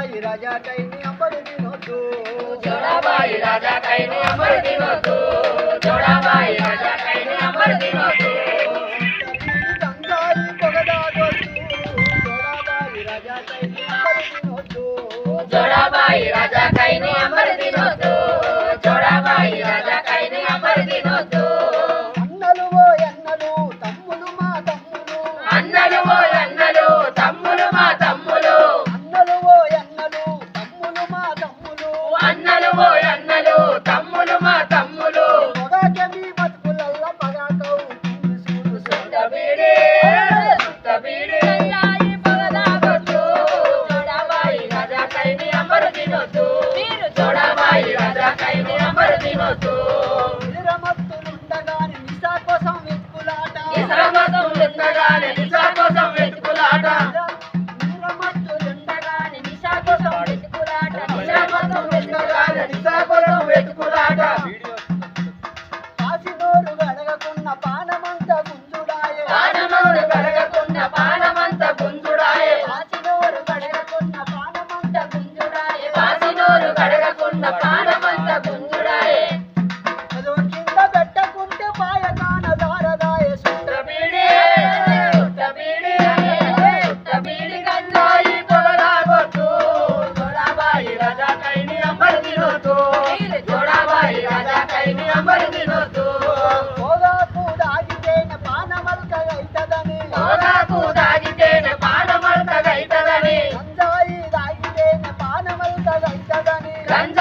જડાબાઈ રાજા કઈને અમર દિનો તો જડાબાઈ રાજા કઈને અમર દિનો તો જડાબાઈ રાજા કઈને અમર દિનો అన్నలు తమ్ములు మా తమ్ములు. నిద్రమత్తులుండగానే నిశా కోసం వెతుకులాట. నిశా కోసం వెతుకులానే ದಾರಿನಿ ಅಮರು ಬಿಡೋದು ಹೋದಾಕೂದಾಗಿದ್ದೇನೆ ಪಾನ ಮಲ್ಕಗೈತದನಿ ಹೋದಾಕೂದಾಗಿದ್ದೇನೆ ಪಾನ ಮಲ್ಕಗೈತದನಿ ಗಂಜಾಯಿದಾಗಿದ್ದೇನೆ ಪಾನ ಮಲ್ಕಗೈತದನಿ ಗಂಜ